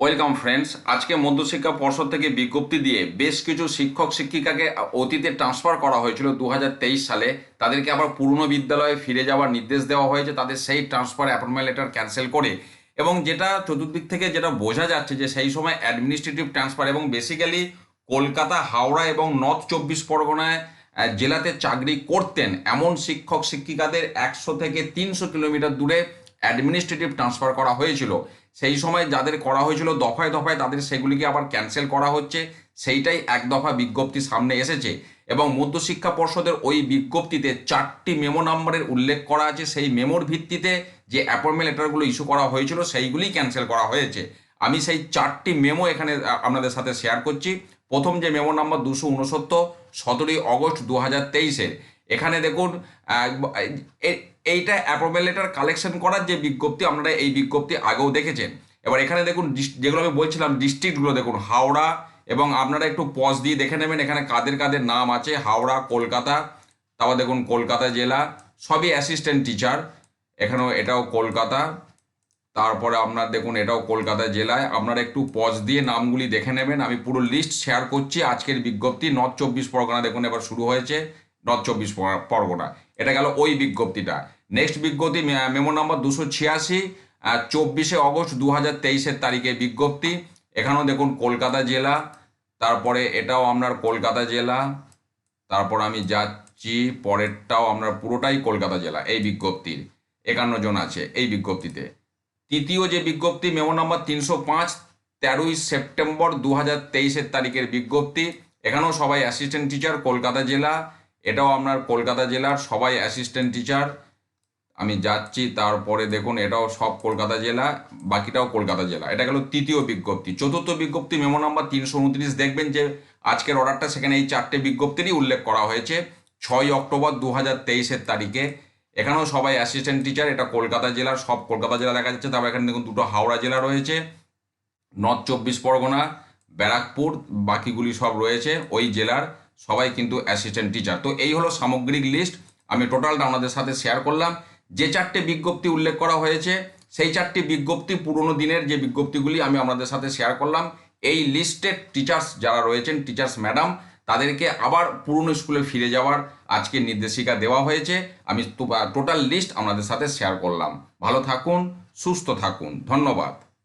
Welcome friends আজকে মধ্যশিক্ষা পর্ষদ থেকে বিজ্ঞপ্তি দিয়ে বেশ কিছু শিক্ষক, শিক্ষিকাকে অতীতে ট্রান্সফার করা হয়েছিল দু হাজার তেইশ সালে। তাদেরকে আবার পুরনো বিদ্যালয়ে ফিরে যাওয়ার নির্দেশ দেওয়া হয়েছে। তাদের সেই ট্রান্সফার অ্যাপয়েন্টমেন্ট লেটার ক্যান্সেল করে এবং যেটা চতুর্দিক থেকে যেটা বোঝা যাচ্ছে যে সেই সময় অ্যাডমিনিস্ট্রেটিভ ট্রান্সফার এবং বেসিক্যালি কলকাতা, হাওড়া এবং নর্থ চব্বিশ পরগনায় জেলাতে চাকরি করতেন এমন শিক্ষক, শিক্ষিকাদের একশো থেকে তিনশো কিলোমিটার দূরে অ্যাডমিনিস্ট্রেটিভ ট্রান্সফার করা হয়েছিল। সেই সময় যাদের করা হয়েছিল, দফায় দফায় তাদের সেগুলিকে আবার ক্যান্সেল করা হচ্ছে। সেইটাই এক দফা বিজ্ঞপ্তি সামনে এসেছে এবং মধ্যশিক্ষা পর্ষদের ওই বিজ্ঞপ্তিতে চারটি মেমো নাম্বারের উল্লেখ করা আছে। সেই মেমোর ভিত্তিতে যে অ্যাপয়েন্টমেন্ট লেটারগুলো ইস্যু করা হয়েছিল, সেইগুলি ক্যান্সেল করা হয়েছে। আমি সেই চারটি মেমো এখানে আপনাদের সাথে শেয়ার করছি। প্রথম যে মেমো নাম্বার দুশো উনসত্তর, সতেরোই অগস্ট দু হাজার তেইশের। এখানে দেখুন এইটা অ্যাপয়েন্টমেন্ট লেটার কালেকশন করার যে বিজ্ঞপ্তি, আপনারা এই বিজ্ঞপ্তি আগেও দেখেছেন। এবার এখানে দেখুন যেগুলো আমি বলছিলাম ডিস্ট্রিক্টগুলো দেখুন, হাওড়া এবং আপনারা একটু পজ দিয়ে দেখে নেবেন, এখানে কাদের কাদের নাম আছে, হাওড়া, কলকাতা, তারপর দেখুন কলকাতা জেলা, সবই অ্যাসিস্ট্যান্ট টিচার এখানেও এটাও কলকাতা, তারপরে আপনার দেখুন, এটাও কলকাতা জেলায়, আপনারা একটু পজ দিয়ে নামগুলি দেখে নেবেন, আমি পুরো লিস্ট শেয়ার করছি, আজকের বিজ্ঞপ্তি নর্থ চব্বিশ পরগনা দেখুন, এবার শুরু হয়েছে। নর্থ চব্বিশ পর- পরগনা। এটা গেল ওই বিজ্ঞপ্তিটা। নেক্সট বিজ্ঞপ্তি মেমো নাম্বার দুশো ছিয়াশি চব্বিশে অগস্ট দু হাজার তেইশের তারিখে বিজ্ঞপ্তি। এখানেও দেখুন কলকাতা জেলা, তারপরে এটাও আপনার কলকাতা জেলা, তারপর আমি যাচ্ছি, পরেরটাও আপনার পুরোটাই কলকাতা জেলা, এই বিজ্ঞপ্তির। একান্ন জন আছে এই বিজ্ঞপ্তিতে। তৃতীয় যে বিজ্ঞপ্তি, মেমো নাম্বার তিনশো পাঁচ, তেরোই সেপ্টেম্বর দু হাজার তেইশের তারিখের বিজ্ঞপ্তি। এখানেও সবাই অ্যাসিস্ট্যান্ট টিচার কলকাতা জেলা। এটাও আপনার কলকাতা জেলার, সবাই অ্যাসিস্ট্যান্ট টিচার আমি যাচ্ছি, তারপরে দেখুন, এটাও সব কলকাতা জেলা, বাকিটাও কলকাতা জেলা। এটা গেল তৃতীয় বিজ্ঞপ্তি। চতুর্থ বিজ্ঞপ্তি মেমো নাম্বার তিনশো উনত্রিশ। দেখবেন যে, আজকের অর্ডারটা সেখানে এই চারটে বিজ্ঞপ্তিরই উল্লেখ করা হয়েছে। ছয় অক্টোবর দু হাজার তেইশের তারিখে। এখানেও সবাই অ্যাসিস্ট্যান্ট টিচার এটা কলকাতা জেলার সব কলকাতা জেলা দেখা যাচ্ছে। তারপর এখানে দেখুন, দুটো হাওড়া জেলা রয়েছে। নর্থ চব্বিশ পরগনা, ব্যারাকপুর, বাকিগুলি সব রয়েছে ওই জেলার। সবাই কিন্তু অ্যাসিস্ট্যান্ট টিচার তো এই হলো সামগ্রিক লিস্ট আমি টোটালটা আপনাদের সাথে শেয়ার করলাম। যে চারটে বিজ্ঞপ্তি উল্লেখ করা হয়েছে, সেই চারটি বিজ্ঞপ্তি পুরনো দিনের যে বিজ্ঞপ্তিগুলি আমি আপনাদের সাথে শেয়ার করলাম। এই লিস্টের টিচার্স যারা রয়েছেন টিচার্স ম্যাডাম তাদেরকে আবার পুরনো স্কুলে ফিরে যাওয়ার আজকে নির্দেশিকা দেওয়া হয়েছে। আমি টোটাল লিস্ট আপনাদের সাথে শেয়ার করলাম। ভালো থাকুন, সুস্থ থাকুন। ধন্যবাদ।